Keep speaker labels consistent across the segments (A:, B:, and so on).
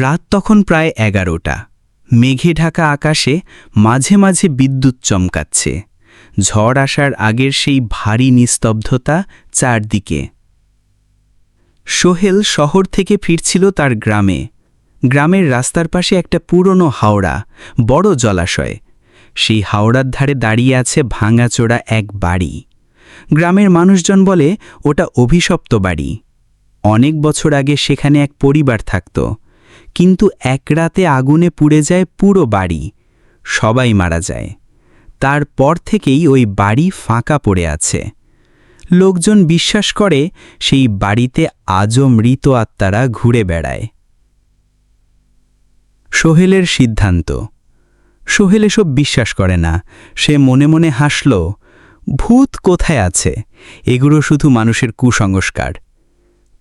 A: রাত তখন প্রায় এগারোটা। মেঘে ঢাকা আকাশে মাঝে মাঝে বিদ্যুৎ চমকাচ্ছে। ঝড় আসার আগের সেই ভারী নিস্তব্ধতা চারদিকে। সোহেল শহর থেকে ফিরছিল তার গ্রামে। গ্রামের রাস্তার পাশে একটা পুরনো হাওড়া, বড় জলাশয়। সেই হাওড়ার ধারে দাঁড়িয়ে আছে ভাঙাচোরা এক বাড়ি। গ্রামের মানুষজন বলে, ওটা অভিশপ্ত বাড়ি। অনেক বছর আগে সেখানে এক পরিবার থাকত। কিন্তু এক রাতে আগুনে পুড়ে যায় পুরো বাড়ি। সবাই মারা যায়। তারপর থেকেই ওই বাড়ি ফাঁকা পড়ে আছে। লোকজন বিশ্বাস করে সেই বাড়িতে আজও মৃত আত্মারা ঘুরে বেড়ায়। সোহেলের সিদ্ধান্ত। সোহেল এসব বিশ্বাস করে না। সে মনে মনে হাসল, ভূত কোথায় আছে? এগুলো শুধু মানুষের কুসংস্কার।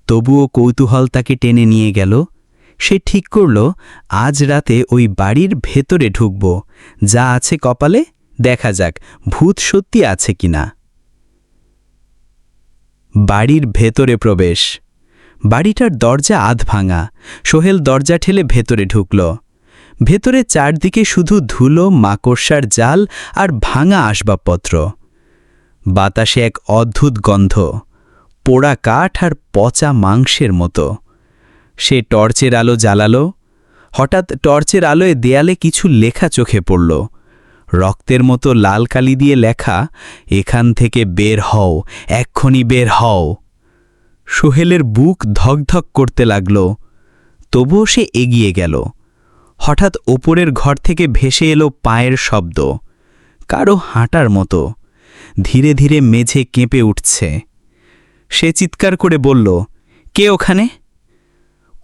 A: তবুও কৌতূহল তাকে টেনে নিয়ে গেল। সে ঠিক করল, আজ রাতে ওই বাড়ির ভেতরে ঢুকব। যা আছে কপালে, দেখা যাক ভূত সত্যি আছে কিনা বাড়ির ভেতরে প্রবেশ। বাড়িটার দরজা আধ ভাঙা। সোহেল দরজা ঠেলে ভেতরে ঢুকল। ভেতরে চারদিকে শুধু ধুলো, মাকড়সার জাল আর ভাঙা আসবাবপত্র। বাতাসে এক অদ্ভুত গন্ধ। পোড়া কাঠ আর পচা মাংসের মতো। সে টর্চের আলো জ্বালালো। হঠাৎ টর্চের আলোয় দেয়ালে কিছু লেখা চোখে পড়ল। রক্তের মতো লাল কালি দিয়ে লেখা, এখান থেকে বের হও, এক্ষুনি বের হও। সোহেলের বুক ধকধক করতে লাগল। তবুও সে এগিয়ে গেল। হঠাৎ ওপরের ঘর থেকে ভেসে এলো পায়ের শব্দ। কারও হাঁটার মতো। ধীরে ধীরে মেঝে কেঁপে উঠছে। সে চিৎকার করে বলল, কে ওখানে?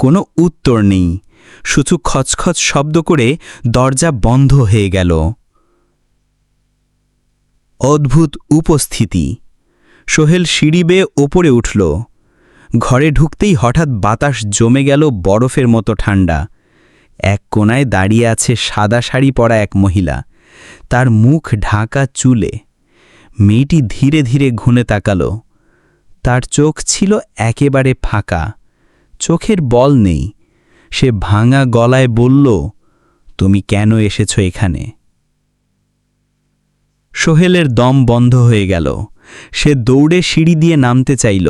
A: কোনো উত্তর নেই। শুধু খচখচ শব্দ করে দরজা বন্ধ হয়ে গেল। অদ্ভুত উপস্থিতি। সোহেল সিঁড়ি বেয়ে ওপরে উঠল। ঘরে ঢুকতেই হঠাৎ বাতাস জমে গেল বরফের মতো ঠান্ডা। এক কোনায় দাঁড়িয়ে আছে সাদা শাড়ি পরা এক মহিলা। তার মুখ ঢাকা চুলে। মেয়েটি ধীরে ধীরে ঘুনে তাকালো। তার চোখ ছিল একেবারে ফাঁকা। চোখের বল নেই। সে ভাঙা গলায় বলল, তুমি কেন এসেছ এখানে? সোহেলের দম বন্ধ হয়ে গেল। সে দৌড়ে সিঁড়ি দিয়ে নামতে চাইল,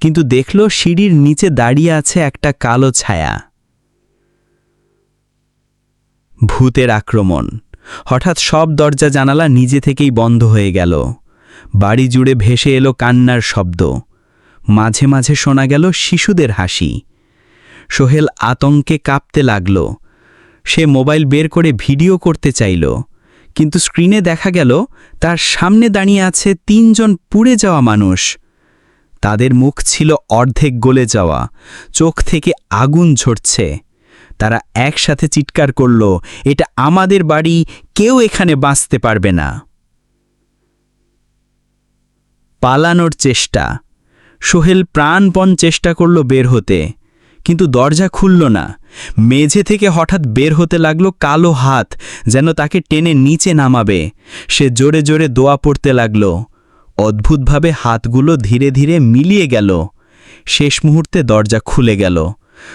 A: কিন্তু দেখল সিঁড়ির নিচে দাঁড়িয়ে আছে একটা কালো ছায়া। ভূতের আক্রমণ। হঠাৎ সব দরজা জানালা নিজে থেকেই বন্ধ হয়ে গেল। বাড়ি জুড়ে ভেসে এলো কান্নার শব্দ। মাঝে মাঝে শোনা গেল শিশুদের হাসি। সোহেল আতঙ্কে কাঁপতে লাগল। সে মোবাইল বের করে ভিডিও করতে চাইল। কিন্তু স্ক্রিনে দেখা গেল, তার সামনে দাঁড়িয়ে আছে তিনজন পুড়ে যাওয়া মানুষ। তাদের মুখ ছিল অর্ধেক গলে যাওয়া, চোখ থেকে আগুন ঝরছে। তারা একসাথে চিৎকার করল, এটা আমাদের বাড়ি, কেউ এখানে বাঁচতে পারবে না। পালানোর চেষ্টা। সোহেল প্রাণপণ চেষ্টা করল বের হতে, কিন্তু দরজা খুলল না। মেঝে থেকে হঠাৎ বের হতে লাগল কালো হাত, যেন তাকে টেনে নিচে নামাবে। সে জোরে জোরে দোয়া পড়তে লাগল। অদ্ভুতভাবে হাতগুলো ধীরে ধীরে মিলিয়ে গেল। শেষ মুহূর্তে দরজা খুলে গেল।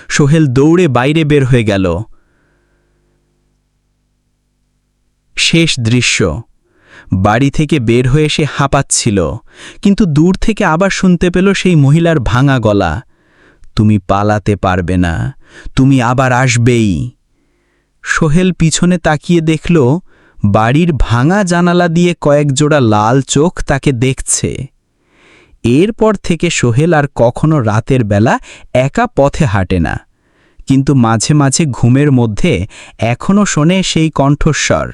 A: সোহেল দৌড়ে বাইরে বের হয়ে গেল। শেষ দৃশ্য। বাড়ি থেকে বের হয়ে সে হাঁপাচ্ছিল, কিন্তু দূর থেকে আবার শুনতে পেল সেই মহিলার ভাঙা গলা। তুমি পালাতে পারবে না, তুমি আবার আসবেই। সোহেল পিছনে তাকিয়ে দেখল, বাড়ির ভাঙা জানালা দিয়ে কয়েক জোড়া লাল চোখ তাকে দেখছে। এরপর থেকে সোহেল আর কখনো রাতের বেলা একা পথে হাঁটে না, কিন্তু মাঝে মাঝে ঘুমের মধ্যে এখনও শোনে সেই কণ্ঠস্বর।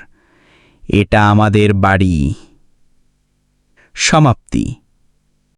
A: এটা আমাদের বাড়ি। সমাপ্তি।